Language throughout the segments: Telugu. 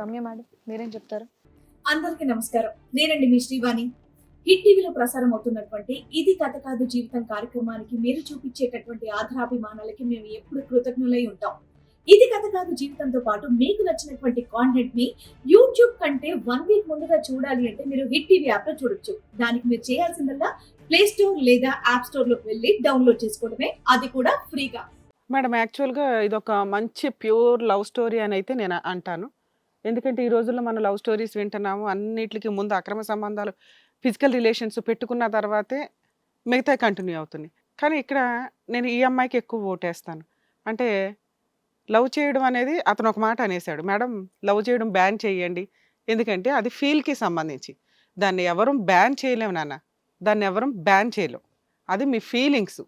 రమ్య మేడం మీరేం చెప్తారు? అందరికీ నమస్కారం. నేనండి మీ శ్రీవాణి. హిట్ టీవీలో ప్రసారం అవుతున్నటువంటి ఇది కథ కాదు జీవితం కార్యక్రమానికి మీరు చూపించేటటువంటి ఆధారాభిమానాలకి మేము ఎప్పుడు కృతజ్ఞులై ఉంటాం. ఇది కథ కాదు జీవితంతో పాటు మీకు నచ్చినటువంటి కాంటెంట్ని యూట్యూబ్ కంటే వన్ వీక్ ముందుగా చూడాలి అంటే మీరు హిట్ టీవీ యాప్లో చూడొచ్చు. దానికి మీరు చేయాల్సిందల్లా ప్లే స్టోర్ లేదా యాప్ స్టోర్లోకి వెళ్ళి డౌన్లోడ్ చేసుకోవడమే. అది కూడా ఫ్రీగా. మేడం యాక్చువల్గా ఇది ఒక మంచి ప్యూర్ లవ్ స్టోరీ అని అయితే నేను అంటాను. ఎందుకంటే ఈ రోజుల్లో మనం లవ్ స్టోరీస్ వింటున్నాము అన్నిటికీ ముందు అక్రమ సంబంధాలు ఫిజికల్ రిలేషన్స్ పెట్టుకున్న తర్వాతే మిగతా కంటిన్యూ అవుతుంది కానీ ఇక్కడ నేను ఈ అమ్మాయికి ఎక్కువ ఓటేస్తాను. అంటే లవ్ చేయడం అనేది అతను ఒక మాట అనేసాడు మేడం లవ్ చేయడం బ్యాన్ చేయండి. ఎందుకంటే అది ఫీల్కి సంబంధించి. దాన్ని ఎవరూ బ్యాన్ చేయలేము నాన్న. దాన్ని ఎవరూ బ్యాన్ చేయలేం అది మీ ఫీలింగ్స్.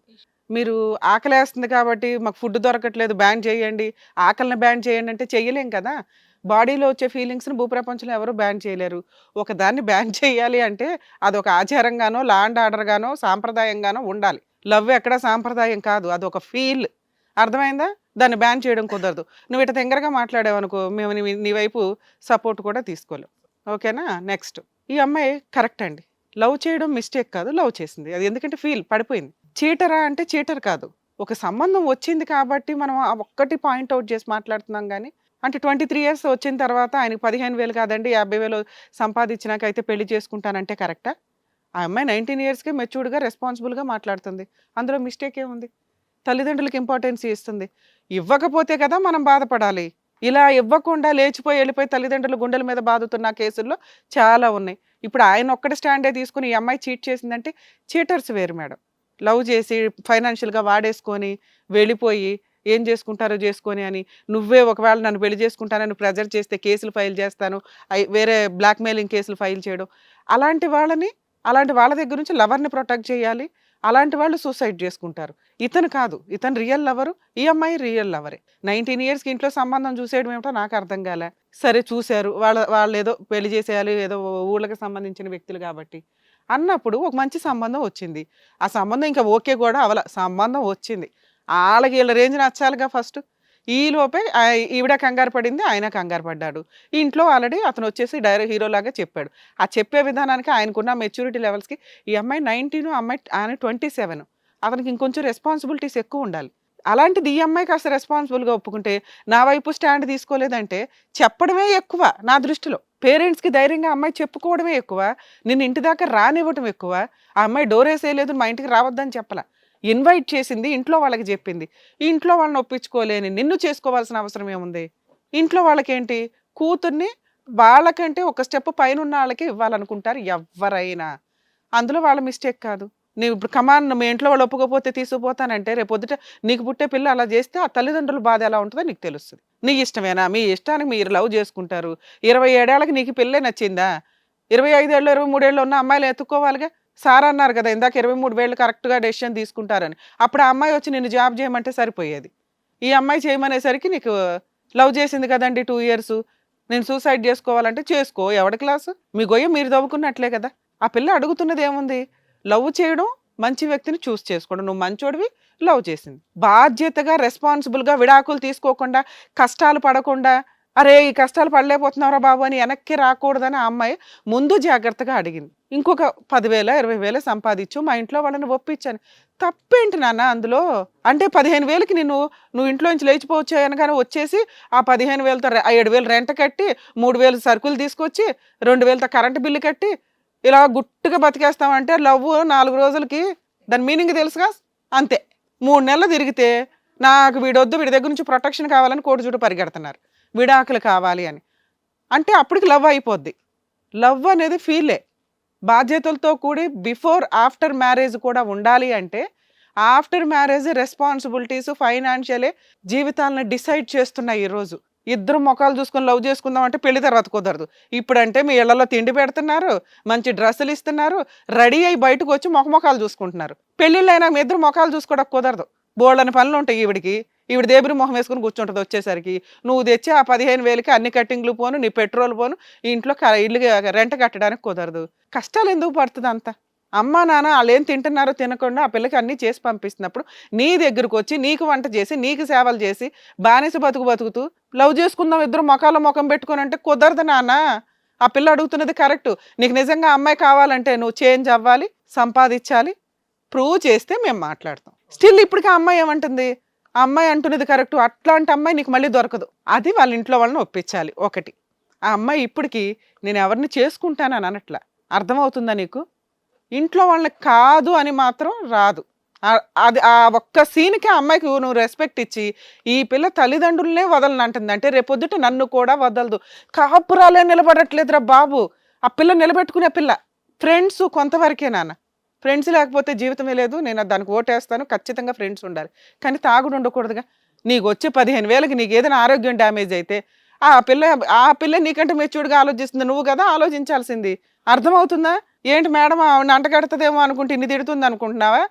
మీరు ఆకలేస్తుంది కాబట్టి మాకు ఫుడ్ దొరకట్లేదు బ్యాన్ చేయండి. ఆకలిని బ్యాన్ చేయండి అంటే చెయ్యలేం కదా. బాడీలో వచ్చే ఫీలింగ్స్ని భూప్రపంచంలో ఎవరు బ్యాన్ చేయలేరు. ఒక దాన్ని బ్యాన్ చేయాలి అంటే అది ఒక ఆచారంగానో లాండ్ ఆర్డర్గానో సాంప్రదాయంగానో ఉండాలి. లవ్ ఎక్కడ సాంప్రదాయం కాదు. అది ఒక ఫీల్. అర్థమైందా? దాన్ని బ్యాన్ చేయడం కుదరదు. నువ్వు ఇట్లా తెంగరగా మాట్లాడావనుకో మేము నీ నీ వైపు సపోర్ట్ కూడా తీసుకోలేం. ఓకేనా? నెక్స్ట్. ఈ అమ్మాయి కరెక్ట్ అండి. లవ్ చేయడం మిస్టేక్ కాదు. లవ్ చేసింది. అది ఎందుకంటే ఫీల్ పడిపోయింది. చీటరా అంటే చీటర్ కాదు. ఒక సంబంధం వచ్చింది కాబట్టి మనం ఆ ఒక్కటి పాయింట్ అవుట్ చేసి మాట్లాడుతున్నాం కానీ అంటే ట్వంటీ త్రీ ఇయర్స్ వచ్చిన తర్వాత ఆయనకి పదిహేను వేలు కాదండి యాభై వేలు సంపాదించినాక అయితే పెళ్ళి చేసుకుంటానంటే కరెక్టా? ఆ అమ్మాయి నైన్టీన్ ఇయర్స్కే మెచ్యూర్డ్గా రెస్పాన్సిబుల్గా మాట్లాడుతుంది. అందులో మిస్టేక్ ఏముంది? తల్లిదండ్రులకు ఇంపార్టెన్స్ ఇస్తుంది. ఇవ్వకపోతే కదా మనం బాధపడాలి. ఇలా ఇవ్వకుండా లేచిపోయి వెళ్ళిపోయి తల్లిదండ్రులు గుండెల మీద బాదుతున్న కేసుల్లో చాలా ఉన్నాయి. ఇప్పుడు ఆయన ఒక్కటి స్టాండే తీసుకుని ఈ అమ్మాయి చీట్ చేసిందంటే చీటర్స్ వేరు మేడం. లవ్ చేసి ఫైనాన్షియల్గా వాడేసుకొని వెళ్ళిపోయి ఏం చేసుకుంటారో చేసుకొని అని నువ్వే ఒకవేళ నన్ను పెళ్ళి చేసుకుంటానని ప్రెజర్ చేస్తే కేసులు ఫైల్ చేస్తాను వేరే బ్లాక్మెయిలింగ్ కేసులు ఫైల్ చేయడం. అలాంటి వాళ్ళని అలాంటి వాళ్ళ దగ్గర నుంచి లవర్ని ప్రొటెక్ట్ చేయాలి. అలాంటి వాళ్ళు సూసైడ్ చేసుకుంటారు. ఇతను కాదు ఇతను రియల్ లవరు ఈ అమ్మాయి రియల్ లవరే. నైన్టీన్ ఇయర్స్కి ఇంట్లో సంబంధం చూసేయడం ఏమిటో నాకు అర్థం కాలే. సరే చూశారు వాళ్ళ వాళ్ళు ఏదో పెళ్ళి చేసేయాలి ఏదో ఊళ్ళకి సంబంధించిన వ్యక్తులు కాబట్టి. అన్నప్పుడు ఒక మంచి సంబంధం వచ్చింది. ఆ సంబంధం ఇంకా ఓకే కూడా అవల సంబంధం వచ్చింది. వాళ్ళకి వీళ్ళ రేంజ్ నచ్చాలిగా ఫస్ట్ ఈ లోపే ఈవిడ కంగారు పడింది ఆయన కంగారు పడ్డాడు. ఇంట్లో ఆల్రెడీ అతను వచ్చేసి డైరెక్ట్ హీరోలాగా చెప్పాడు. ఆ చెప్పే విధానానికి ఆయనకున్న మెచ్యూరిటీ లెవెల్స్కి ఈ అమ్మాయి నైన్టీన్ అమ్మాయి ఆయన ట్వంటీ సెవెన్ అతనికి ఇంకొంచెం రెస్పాన్సిబిలిటీస్ ఎక్కువ ఉండాలి. అలాంటిది ఈ అమ్మాయి కాస్త రెస్పాన్సిబుల్గా ఒప్పుకుంటే నా వైపు స్టాండ్ తీసుకోలేదంటే చెప్పడమే ఎక్కువ నా దృష్టిలో. పేరెంట్స్కి ధైర్యంగా అమ్మాయి చెప్పుకోవడమే ఎక్కువ నిన్ను ఇంటి దాకా రానివ్వటం ఎక్కువ ఆ అమ్మాయి డోర్ వేసేయలేదు మా ఇంటికి రావద్దని చెప్పలా. ఇన్వైట్ చేసింది ఇంట్లో వాళ్ళకి చెప్పింది. ఇంట్లో వాళ్ళని ఒప్పించుకోలేని నిన్ను చేసుకోవాల్సిన అవసరం ఏముంది? ఇంట్లో వాళ్ళకేంటి? కూతుర్ని వాళ్ళకంటే ఒక స్టెప్ పైన ఉన్న వాళ్ళకి ఇవ్వాలనుకుంటారు ఎవరైనా. అందులో వాళ్ళ మిస్టేక్ కాదు. నీ ఇప్పుడు కమాన్ మీ ఇంట్లో వాళ్ళు ఒప్పుకోపోతే తీసుకుపోతానంటే రేపు పొద్దుట నీకు పుట్టే పిల్ల అలా చేస్తే ఆ తల్లిదండ్రుల బాధ ఎలా ఉంటుందో నీకు తెలుస్తుంది. నీ ఇష్టమేనా? మీ ఇష్టానికి మీరు లవ్ చేసుకుంటారు. ఇరవై ఏడేళ్ళకి నీకు పిల్లే నచ్చిందా? ఇరవై ఐదేళ్ళు ఇరవై మూడేళ్ళు ఉన్న అమ్మాయిలు ఎత్తుక్కోవాలిగా? సార్ అన్నారు కదా ఇందాక ఇరవై మూడు వేళ్ళు కరెక్ట్గా డెసిషన్ తీసుకుంటారని. అప్పుడు ఆ అమ్మాయి వచ్చి నేను జాబ్ చేయమంటే సరిపోయేది. ఈ అమ్మాయి చేయమనేసరికి నీకు లవ్ చేసింది కదండి టూ ఇయర్స్ నేను సూసైడ్ చేసుకోవాలంటే చేసుకో. ఎవడి క్లాసు మీ గొయ్య మీరు దవ్వుకున్నట్లే కదా. ఆ పిల్ల అడుగుతున్నది ఏముంది? లవ్ చేయడం మంచి వ్యక్తిని చూస్ చేసుకోవడం. నువ్వు మంచోడివి లవ్ చేసింది. బాధ్యతగా రెస్పాన్సిబుల్గా విడాకులు తీసుకోకుండా కష్టాలు పడకుండా అరే ఈ కష్టాలు పడలేకపోతున్నారా బాబు అని వెనక్కి రాకూడదని ఆ అమ్మాయి ముందు జాగ్రత్తగా అడిగింది. ఇంకొక పదివేల ఇరవై వేలు సంపాదించు మా ఇంట్లో వాళ్ళని ఒప్పించాను. తప్పేంటి నాన్న అందులో? అంటే పదిహేను వేలకి నేను నువ్వు ఇంట్లో నుంచి లేచిపోవచ్చు అనగానే వచ్చేసి ఆ పదిహేను వేలతో ఏడు వేలు రెంట్ కట్టి మూడు వేలు సరుకులు తీసుకొచ్చి రెండు వేలతో కరెంటు బిల్లు కట్టి ఇలా గుట్టుగా బతికేస్తామంటే లవ్ నాలుగు రోజులకి దాని మీనింగ్ తెలుసుగా? అంతే. మూడు నెలలు తిరిగితే నాకు వీడొద్దు వీడి దగ్గర నుంచి ప్రొటెక్షన్ కావాలని కోటి చుట్టూ పరిగెడుతున్నారు. విడాకులు కావాలి అని. అంటే అప్పటికి లవ్ అయిపోద్ది. లవ్ అనేది ఫీలే. బాధ్యతలతో కూడి బిఫోర్ ఆఫ్టర్ మ్యారేజ్ కూడా ఉండాలి అంటే ఆఫ్టర్ మ్యారేజ్ రెస్పాన్సిబిలిటీస్ ఫైనాన్షియలే జీవితాలను డిసైడ్ చేస్తున్నాయి ఈరోజు. ఇద్దరు ముఖాలు చూసుకొని లవ్ చేసుకుందాం అంటే పెళ్ళి తర్వాత కుదరదు. ఇప్పుడంటే మీ ఇళ్ళలో తిండి పెడుతున్నారు మంచి డ్రెస్సులు ఇస్తున్నారు రెడీ అయి బయటకు వచ్చి ముఖముఖాలు చూసుకుంటున్నారు. పెళ్ళిళ్ళైనా మీ ఇద్దరు ముఖాలు చూసుకోవడం కుదరదు. బోళ్ళని పనులు ఉంటాయి ఈవిడికి. ఈవిడ దేబరి మొహం వేసుకుని కూర్చుంటుంది వచ్చేసరికి. నువ్వు తెచ్చి ఆ పదిహేను వేలకి అన్ని కట్టింగ్లు పోను నీ పెట్రోల్ పోను ఇంట్లో క- ఇల్లు రెంట్ కట్టడానికి కుదరదు. కష్టాలు ఎందుకు పడుతుంది అంతా? అమ్మ నాన్న వాళ్ళు ఏం తింటున్నారో తినకుండా ఆ పిల్లకి అన్నీ చేసి పంపిస్తున్నప్పుడు నీ దగ్గరకు వచ్చి నీకు వంట చేసి నీకు సేవలు చేసి బానిస బతుకు బతుకుతూ లవ్ చేసుకుందాం ఇద్దరు మొఖాల ముఖం పెట్టుకుని అంటే కుదరదు నాన్న. ఆ పిల్ల అడుగుతున్నది కరెక్ట్. నీకు నిజంగా అమ్మాయి కావాలంటే నువ్వు చేంజ్ అవ్వాలి సంపాదించాలి ప్రూవ్ చేస్తే మేము మాట్లాడతాం. స్టిల్ ఇప్పటికీ ఆ అమ్మాయి ఏమంటుంది? ఆ అమ్మాయి అంటున్నది కరెక్ట్. అట్లాంటి అమ్మాయి నీకు మళ్ళీ దొరకదు. అది వాళ్ళ ఇంట్లో వాళ్ళని ఒప్పించాలి. ఒకటి. ఆ అమ్మాయి ఇప్పటికి నేను ఎవరిని చేసుకుంటానని అనట్లా. అర్థమవుతుందా నీకు? ఇంట్లో వాళ్ళని కాదు అని మాత్రం రాదు. అది ఆ ఒక్క సీన్కి అమ్మాయికి నువ్వు రెస్పెక్ట్ ఇచ్చి ఈ పిల్ల తల్లిదండ్రులనే వదలనంటుంది అంటే రేపొద్దుట నన్ను కూడా వదలదు. కాపురాలే నిలబడట్లేదురా బాబు. ఆ పిల్ల నిలబెట్టుకునే పిల్ల. ఫ్రెండ్స్ కొంతవరకే నాన్న. ఫ్రెండ్స్ లేకపోతే జీవితమే లేదు. నేను దానికి ఓటేస్తాను. ఖచ్చితంగా ఫ్రెండ్స్ ఉండాలి. కానీ తాగుడు ఉండకూడదుగా. నీకు వచ్చే పదిహేను వేలకి నీకు ఏదైనా ఆరోగ్యం డ్యామేజ్ అయితే ఆ పిల్ల ఆ పిల్ల నీకంటే మెచ్యూర్డ్గా ఆలోచిస్తుంది. నువ్వు కదా ఆలోచించాల్సింది. అర్థమవుతుందా? ఏంటి మేడం ఆవిడ అంటగడుతుందేమో అనుకుంటే ఇన్ని తిడుతుంది అనుకుంటున్నావా?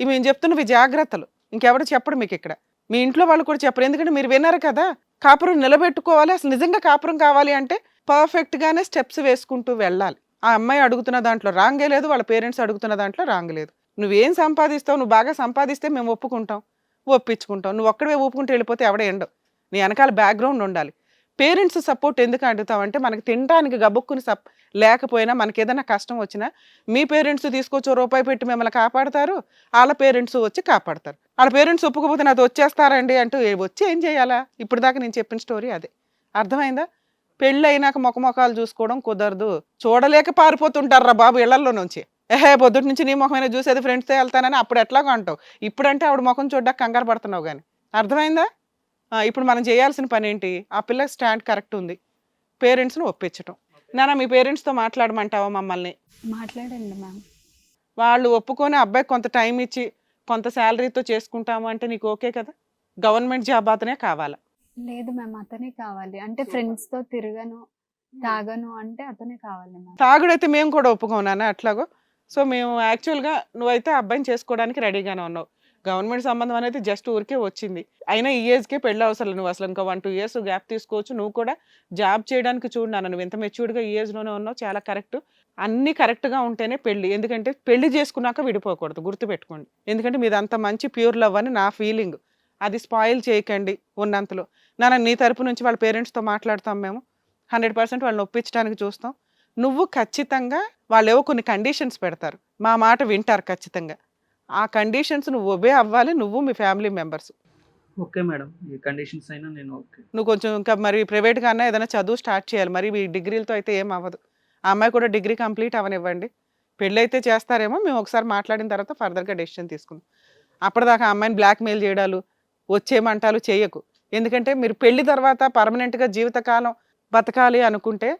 ఇవి మేము చెప్తున్నవి జాగ్రత్తలు. ఇంకెవరు చెప్పడు మీకు ఇక్కడ. మీ ఇంట్లో వాళ్ళు కూడా చెప్పరు. ఎందుకంటే మీరు విన్నారు కదా. కాపురం నిలబెట్టుకోవాలి. అసలు నిజంగా కాపురం కావాలి అంటే పర్ఫెక్ట్గానే స్టెప్స్ వేసుకుంటూ వెళ్ళాలి. ఆ అమ్మాయి అడుగుతున్న దాంట్లో రాంగే లేదు. వాళ్ళ పేరెంట్స్ అడుగుతున్న దాంట్లో రాంగ్ లేదు. నువ్వేం సంపాదిస్తావు? నువ్వు బాగా సంపాదిస్తే మేము ఒప్పుకుంటాం. ఒప్పించుకుంటాం. నువ్వు ఒక్కడే ఒప్పుకుంటూ వెళ్ళిపోతే ఎవడ ఎండవు? నీ వెనకాల బ్యాక్గ్రౌండ్ ఉండాలి. పేరెంట్స్ సపోర్ట్ ఎందుకు అడుగుతావంటే మనకి తినడానికి గబుక్కుని సప్ లేకపోయినా మనకి ఏదైనా కష్టం వచ్చినా మీ పేరెంట్స్ తీసుకొచ్చి రూపాయి పెట్టి మిమ్మల్ని కాపాడతారు వాళ్ళ పేరెంట్స్ వచ్చి కాపాడతారు. వాళ్ళ పేరెంట్స్ ఒప్పుకోకపోతే నాతో వచ్చేస్తారండి అంటూ వచ్చి ఏం చేయాలా? ఇప్పుడు దాకా నేను చెప్పిన స్టోరీ అదే. అర్థమైందా? పెళ్ళి అయినాక ముఖముఖాలు చూసుకోవడం కుదరదు. చూడలేక పారిపోతుంటారు రా బాబు ఇళ్ళలో నుంచి. ఏహే పొద్దుటి నుంచి నీ ముఖమైనా చూసేది ఫ్రెండ్స్తో వెళ్తానని అప్పుడు ఎట్లాగో అంటావు. ఇప్పుడంటే ఆవిడ ముఖం చూడడానికి కంగారు పడుతున్నావు కానీ అర్థమైందా? ఇప్పుడు మనం చేయాల్సిన పని ఏంటి ఆ పిల్ల స్టాండ్ కరెక్ట్ ఉంది. పేరెంట్స్ని ఒప్పించటం. నాన్న మీ పేరెంట్స్తో మాట్లాడమంటావా మమ్మల్ని? మాట్లాడండి మ్యామ్. వాళ్ళు ఒప్పుకొని అబ్బాయికి కొంత టైం ఇచ్చి కొంత శాలరీతో చేసుకుంటాము అంటే నీకు ఓకే కదా? గవర్నమెంట్ జాబ్ అతనే కావాలా? లేదు మ్యామ్ అతనే కావాలి. అంటే ఫ్రెండ్స్తో తిరగను తాగను అంటే అతనే కావాలి మ్యామ్. తాగుడైతే మేము కూడా ఒప్పుకోనానా అట్లాగో. సో మేము యాక్చువల్గా నువ్వైతే అబ్బాయిని చేసుకోవడానికి రెడీగానే ఉన్నావు. గవర్నమెంట్ సంబంధం అనేది జస్ట్ ఊరికే వచ్చింది. అయినా ఈ ఏజ్కే పెళ్ళి అవసరం నువ్వు అసలు ఇంకా వన్ టూ ఇయర్స్ గ్యాప్ తీసుకోవచ్చు. నువ్వు కూడా జాబ్ చేయడానికి చూడు నాన్న నువ్వు ఎంత మెచ్యూర్డ్గా ఈ ఏజ్లోనే ఉన్నావు చాలా కరెక్ట్. అన్ని కరెక్ట్గా ఉంటేనే పెళ్ళి. ఎందుకంటే పెళ్ళి చేసుకున్నాక విడిపోకూడదు. గుర్తుపెట్టుకోండి. ఎందుకంటే మీది అంత మంచి ప్యూర్ లవ్ అని నా ఫీలింగ్. అది స్పాయిల్ చేయకండి ఉన్నంతలో. నాన్న నీ తరపు నుంచి వాళ్ళ పేరెంట్స్తో మాట్లాడతాం మేము. హండ్రెడ్ పర్సెంట్ వాళ్ళని ఒప్పించడానికి చూస్తాం. నువ్వు ఖచ్చితంగా వాళ్ళు ఏవో కొన్ని కండిషన్స్ పెడతారు. మా మాట వింటారు ఖచ్చితంగా. ఆ కండిషన్స్ నువ్వు ఒబే అవ్వాలి నువ్వు మీ ఫ్యామిలీ మెంబర్స్ ఓకే మేడం ఈ కండిషన్స్ అయినా నేను ఓకే నువ్వు కొంచెం ఇంకా మరి ప్రైవేట్గా అన్నా ఏదైనా చదువు స్టార్ట్ చేయాలి. మరి ఈ డిగ్రీలతో అయితే ఏం అవ్వదు. ఆ అమ్మాయి కూడా డిగ్రీ కంప్లీట్ అవనివ్వండి. పెళ్ళి అయితే చేస్తారేమో మేము ఒకసారి మాట్లాడిన తర్వాత ఫర్దర్గా డెసిషన్ తీసుకుందాం. అప్పటిదాకా ఆ అమ్మాయిని బ్లాక్మెయిల్ చేయడాలు వచ్చేయమంటాలు చేయకు. ఎందుకంటే మీరు పెళ్ళి తర్వాత పర్మనెంట్గా జీవితకాలం బతకాలి అనుకుంటే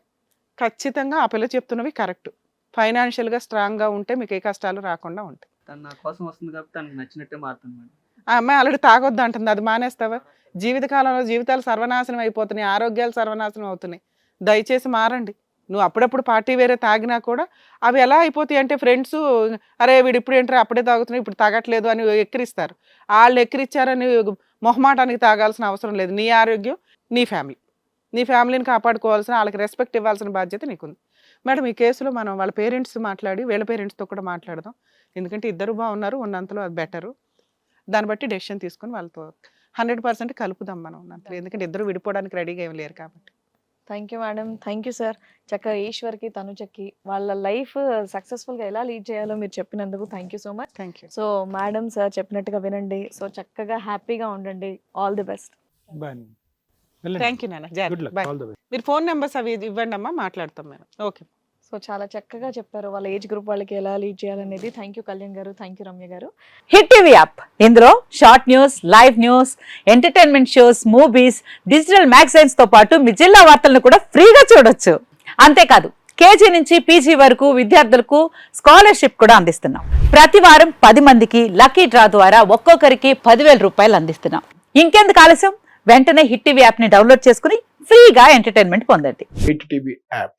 ఖచ్చితంగా ఆ పిల్ల చెప్తున్నవి కరెక్ట్ ఫైనాన్షియల్గా స్ట్రాంగ్గా ఉంటే మీకు ఏ కష్టాలు రాకుండా ఉంటాయి. తను నా కోసం వస్తుంది కాబట్టి తనకు నచ్చినట్టే మారుతుంది మేడం ఆ అమ్మాయి ఆల్రెడీ తాగొద్దు అంటుంది అది మానేస్తావా? జీవితకాలంలో జీవితాలు సర్వనాశనం అయిపోతున్నాయి ఆరోగ్యాలు సర్వనాశనం అవుతున్నాయి. దయచేసి మారండి. నువ్వు అప్పుడప్పుడు పార్టీ వేరే తాగినా కూడా అవి ఎలా అయిపోతాయి అంటే ఫ్రెండ్స్ అరే వీడు ఇప్పుడు ఏంటో అప్పుడే తాగుతున్నాయి ఇప్పుడు తాగట్లేదు అని ఎక్కిరిస్తారు. వాళ్ళు ఎక్కిరిచ్చారని మొహమాటానికి తాగాల్సిన అవసరం లేదు. నీ ఆరోగ్యం నీ ఫ్యామిలీ నీ ఫ్యామిలీని కాపాడుకోవాల్సిన వాళ్ళకి రెస్పెక్ట్ ఇవ్వాల్సిన బాధ్యత నీకుంది. మేడం ఈ కేసులో మనం వాళ్ళ పేరెంట్స్ మాట్లాడి వీళ్ళ పేరెంట్స్తో కూడా మాట్లాడదాం. ఎందుకంటే ఇద్దరు బాగున్నారు ఉన్నంతలో అది బెటరు దాన్ని బట్టి డెసిషన్ తీసుకొని వాళ్ళతో హండ్రెడ్ పర్సెంట్ కలుపుదాం మనం ఉన్నంతలో ఎందుకంటే ఇద్దరు విడిపోవడానికి రెడీగా ఏమి లేరు కాబట్టి. Thank you madam thank you sir చక్కగా ఈశ్వర్కి తనుజకి వాళ్ళ లైఫ్ సక్సెస్ఫుల్గా ఎలా లీడ్ చేయాలో మీరు చెప్పినందుకు thank you so much thank you so madam sir చెప్పినట్టుగా వినండి. సో చక్కగా హ్యాపీగా ఉండండి. All the best thank you నాన్న గుడ్ జాగ్రత్త luck bye all the best మీరు ఫోన్ నెంబర్స్ అవి ఇవ్వండి అమ్మా మాట్లాడతాం మేము. ఓకే సో చాలా చక్కగా చెప్పారు. వాళ్ళ ఏజ్ గ్రూప్ వాళ్ళకి ఎలా లీడ్ చేయాలనేది. థ్యాంక్ యూ కళ్యాణ్ గారు thank you Ramya garu. Hit TV app. ఇందులో short news live news entertainment shows movies digital మ్యాగజైన్స్తో పాటు మీ జిల్లా వార్తలను కూడా ఫ్రీగా చూడొచ్చు. అంతేకాదు కేజీ నుంచి పీజీ వరకు విద్యార్థులకు స్కాలర్షిప్ కూడా అందిస్తున్నాం. ప్రతి వారం పది మందికి లక్కీ డ్రా ద్వారా ఒక్కొక్కరికి పదివేల రూపాయలు అందిస్తున్నాం. ఇంకెందుకు ఆలస్యం? వెంటనే హిట్ టీవీ యాప్ని డౌన్లోడ్ చేసుకుని ఫ్రీగా ఎంటర్టైన్మెంట్ పొందండి. Hit TV app.